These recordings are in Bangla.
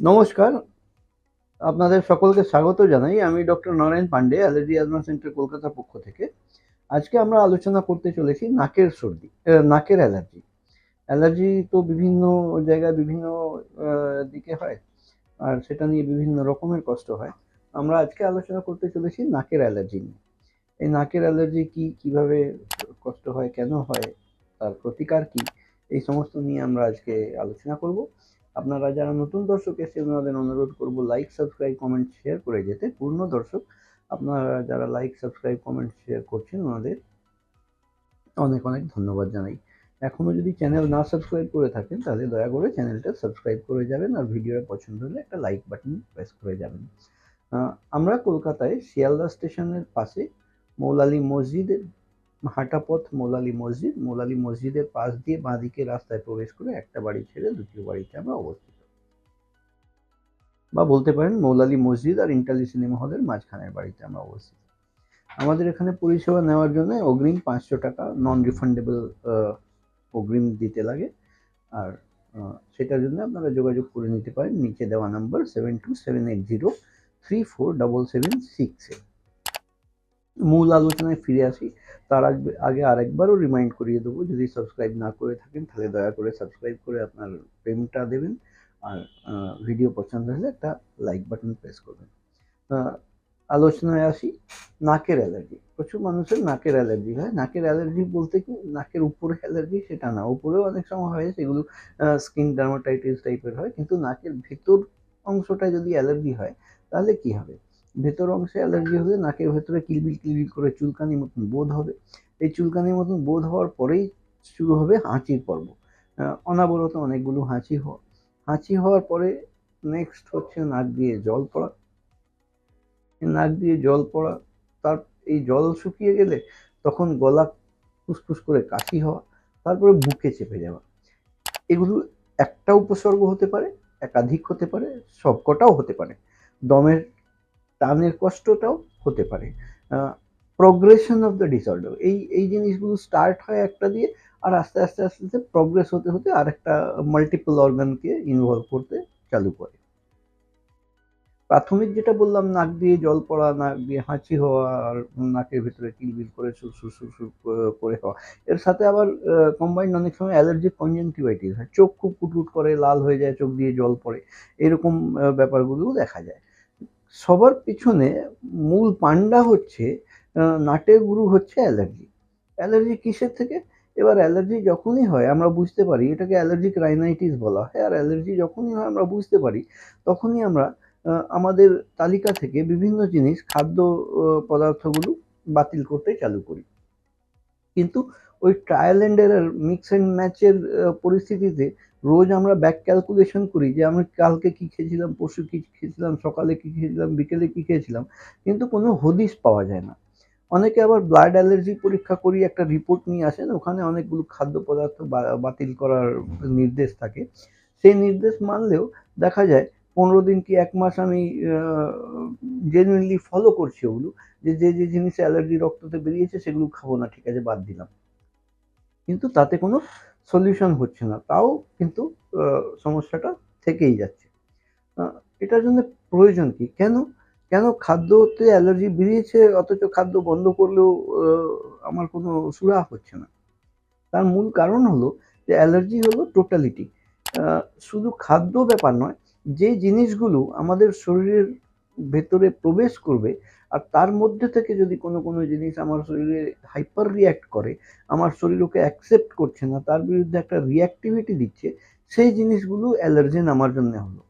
নমস্কার। আপনাদের সকলকে স্বাগত জানাই। আমি doctor Narayan Pandey allergy asthma centre কলকাতার পক্ষ থেকে। আজকে আমরা আলোচনা করতে চলেছি নাকের সর্দি নাকের অ্যালার্জি। অ্যালার্জি তো বিভিন্ন জায়গায় বিভিন্ন দিকে হয়, আর সেটা নিয়ে বিভিন্ন রকমের কষ্ট হয়। আমরা আজকে আলোচনা করতে চলেছি নাকের অ্যালার্জি নিয়ে। এই নাকের অ্যালার্জি কি, কীভাবে কষ্ট হয়, কেন হয়, তার প্রতিকার কি, এই সমস্ত নিয়ে আমরা আজকে আলোচনা করব। আপনারা যারা নতুন দর্শক এসেছেন ওনাদের অনুরোধ করব লাইক সাবস্ক্রাইব কমেন্ট শেয়ার করে যেতে। পূর্ণ দর্শক, আপনারা যারা লাইক সাবস্ক্রাইব কমেন্ট শেয়ার করছেন, ওনাদের অনেক অনেক ধন্যবাদ জানাই। এখনও যদি চ্যানেল না সাবস্ক্রাইব করে থাকেন, তাহলে দয়া করে চ্যানেলটা সাবস্ক্রাইব করে যাবেন আর ভিডিওটা পছন্দ হলে একটা লাইক বাটন প্রেস করে যাবেন। আমরা কলকাতায় শিয়ালদা স্টেশনের পাশে মৌলালি মসজিদের হাঁটাপথ, মৌলালি মসজিদ। মৌলালি মসজিদের পাশ দিয়ে বাঁদিকে রাস্তায় প্রবেশ করে একটা বাড়ি ছেড়ে দ্বিতীয় বাড়িতে আমরা অবস্থিত। বা বলতে পারেন মৌলালি মসজিদ আর ইন্টালি সিনেমা হলের মাঝখানের বাড়িতে আমরা অবস্থিত। আমাদের এখানে পরিষেবা নেওয়ার জন্য অগ্রিম পাঁচশো টাকা নন রিফান্ডেবল অগ্রিম দিতে লাগে। আর সেটার জন্য আপনারা যোগাযোগ করে নিতে পারেন। নিচে দেওয়া number seven two seven eight zero three four double seven six সিক্সে মূল আলোচনায় ফিরে আসি, তার আগে আগে আরেকবারও রিমাইন্ড করিয়ে দেবো, যদি সাবস্ক্রাইব না করে থাকেন, তাহলে দয়া করে সাবস্ক্রাইব করে আপনার প্রেমটা দেবেন, আর ভিডিও পছন্দ হলে একটা লাইক বাটন প্রেস করবেন। আলোচনায় আসি, নাকের অ্যালার্জি প্রচুর মানুষের নাকের অ্যালার্জি হয়। নাকের অ্যালার্জি বলতে কি? নাকের উপরে অ্যালার্জি সেটা না, উপরেও অনেক সময় হয়, সেগুলো স্কিন ডার্মাটাইটিস টাইপের হয়, কিন্তু নাকের ভেতর অংশটায় যদি অ্যালার্জি হয়, তাহলে কি হবে? ভেতর অংশে অ্যালার্জি হলে নাকের ভেতরে কিলবিল কিলবিল করে চুলকানির মতন বোধ হবে। এই চুলকানির মতন বোধ হওয়ার পরেই শুরু হবে হাঁচির পর্ব। অনাবরত অনেকগুলো হাঁচি হওয়া। হাঁচি হওয়ার পরে নেক্সট হচ্ছে নাক দিয়ে জল পড়া। নাক দিয়ে জল পড়া, তার এই জল শুকিয়ে গেলে তখন গলা ফুসফুস করে কাশি হওয়া, তারপরে বুকে চেপে যাওয়া। এগুলো একটা উপসর্গ হতে পারে, একাধিক হতে পারে, সবকটাও হতে পারে। দমের টানের কষ্টটাও হতে পারে। প্রগ্রেশন অফ দ্য ডিসঅর্ডার এই এই জিনিসগুলো স্টার্ট হয় একটা দিয়ে আর আস্তে আস্তে আস্তে আস্তে প্রগ্রেস হতে হতে আরেকটা মাল্টিপল অর্গানকে ইনভলভ করতে চালু করে। প্রাথমিক যেটা বললাম, নাক দিয়ে জল পড়া, নাক দিয়ে হাঁচি হওয়া আর নাকের ভিতরে কিলবিল করে সুর সুর সুর সুর করে- হওয়া এর সাথে আবার কম্বাইন্ড অনেক সময় অ্যালার্জিক কনজেন্টিভাইটিস হয়। চোখ খুব কুটকুট করে, লাল হয়ে যায়, চোখ দিয়ে জল পড়ে। এরকম ব্যাপারগুলোও দেখা যায়। সবার পিছনে মূল পান্ডা হচ্ছে নাটের গুরু হচ্ছে অ্যালার্জি। অ্যালার্জি কিসের থেকে? এবার অ্যালার্জি যখনই হয়, আমরা বুঝতে পারি, এটাকে অ্যালার্জিক রাইনাইটিস বলা হয়, আর অ্যালার্জি যখনই হয়, আমরা বুঝতে পারি, তখনই আমরা আমাদের তালিকা থেকে বিভিন্ন জিনিস, খাদ্য পদার্থগুলো বাতিল করতে চালু করি। কিন্তু ওই trial and error mix and ম্যাচের পরিস্থিতিতে রোজ আমরা ব্যাক ক্যালকুলেশন করি যে আমি কালকে কি খেয়েছিলাম, পরশু কি খেয়েছিলাম, সকালে কি খেয়েছিলাম, বিকেলে কি খেয়েছিলাম, কিন্তু কোনো হদিশ পাওয়া যায় না। অনেকে আবার ব্লাড অ্যালার্জি পরীক্ষা করি, একটা রিপোর্ট নিয়ে আসেন, ওখানে অনেকগুলো খাদ্য পদার্থ বাতিল করার নির্দেশ থাকে। সেই নির্দেশ মানলেও দেখা যায় পনেরো দিন কি এক মাস আমি জেনুইনলি ফলো করছি ওগুলো, যে যে যে জিনিসে অ্যালার্জি রক্ততে বেরিয়েছে, সেগুলো খাব না, ঠিক আছে, বাদ দিলাম। কিন্তু তাতে কোনো সলিউশন হচ্ছে না, তাও কিন্তু সমস্যাটা থেকেই যাচ্ছে। এটার জন্য প্রয়োজন কি? কেন? কেন খাদ্যতে অ্যালার্জি বেরিয়েছে, অথচ খাদ্য বন্ধ করলেও আমার কোনো সুরা হচ্ছে না? তার মূল কারণ হলো যে অ্যালার্জি হলো টোটালিটি। শুধু খাদ্য ব্যাপার নয়, যে জিনিসগুলো আমাদের শরীরের ভেতরে প্রবেশ করবে আর তার মধ্যে থেকে যদি কোনো কোনো জিনিস আমার শরীরে হাইপার রিয়াক্ট করে, আমার শরীর ওকে অ্যাকসেপ্ট করছে না, তার বিরুদ্ধে একটা রিয়াক্টিভিটি দিচ্ছে, সেই জিনিসগুলো অ্যালার্জেন আমার জন্য হলো।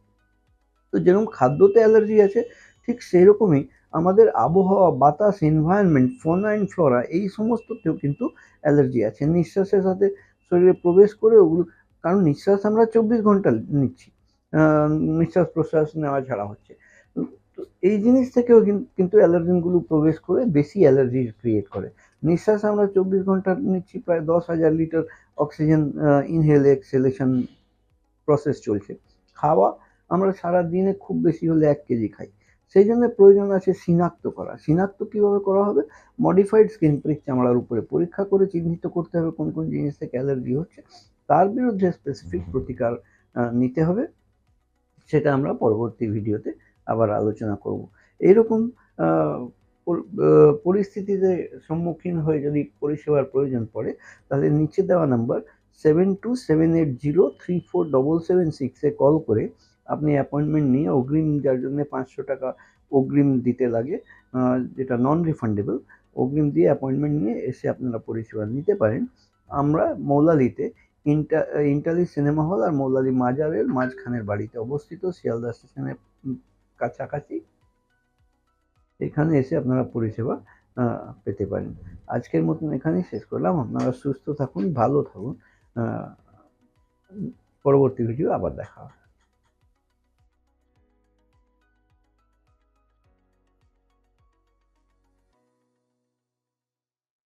তো যেরকম খাদ্যতে অ্যালার্জি আছে, ঠিক সেরকমই আমাদের আবহাওয়া, বাতাস এনভায়রনমেন্ট ফোনা অ্যান্ড ফ্লোরা এই সমস্ততেও কিন্তু অ্যালার্জি আছে। নিঃশ্বাসের সাথে শরীরে প্রবেশ করে ওগুলো, কারণ নিঃশ্বাস আমরা চব্বিশ ঘণ্টা নিচ্ছি। নিঃশ্বাস প্রশ্বাস নেওয়া ছাড়া হচ্ছে। তো এই জিনিস থেকেও কিন- কিন্তু অ্যালার্জেনগুলো প্রবেশ করে বেশি অ্যালার্জি ক্রিয়েট করে। নিঃশ্বাস আমরা চব্বিশ ঘণ্টা নিচ্ছি প্রায় দশ হাজার litre oxygen inhale exhalation process চলছে। খাওয়া আমরা সারা দিনে খুব বেশি হলে এক কেজি খাই। সেই জন্য প্রয়োজন আছে শনাক্ত করা। শনাক্ত কীভাবে করা হবে? মডিফাইড স্কিন প্রিক চামড়ার উপরে পরীক্ষা করে চিহ্নিত করতে হবে কোন কোন জিনিস থেকে অ্যালার্জি হচ্ছে। তার বিরুদ্ধে স্পেসিফিক প্রতিকার নিতে হবে। সেটা আমরা পরবর্তী ভিডিওতে আবার আলোচনা করব। এইরকম পরিস্থিতিতে সম্মুখীন হয়ে যদি পরিষেবার প্রয়োজন পড়ে, তাহলে নিচে দেওয়া number seven two seven eight zero three four double seven সিক্সে কল করে আপনি অ্যাপয়েন্টমেন্ট নিয়ে অগ্রিম, যার জন্য পাঁচশো টাকা অগ্রিম দিতে লাগে যেটা নন রিফান্ডেবল অগ্রিম দিয়ে অ্যাপয়েন্টমেন্ট নিয়ে এসে আপনারা পরিষেবা নিতে পারেন। আমরা মৌলালিতে ইন্টা, ইন্টালি সিনেমা হল আর মৌলালি মাজারের মাঝখানের বাড়িতে অবস্থিত, শিয়ালদা স্টেশনের কাছাকাছি। এখানে এসে আপনারা পরিষেবা পেতে পারেন। আজকের মতন এখানেই শেষ করলাম। আপনারা সুস্থ থাকুন, ভালো থাকুন। পরবর্তী ভিডিও আবার দেখা হবে।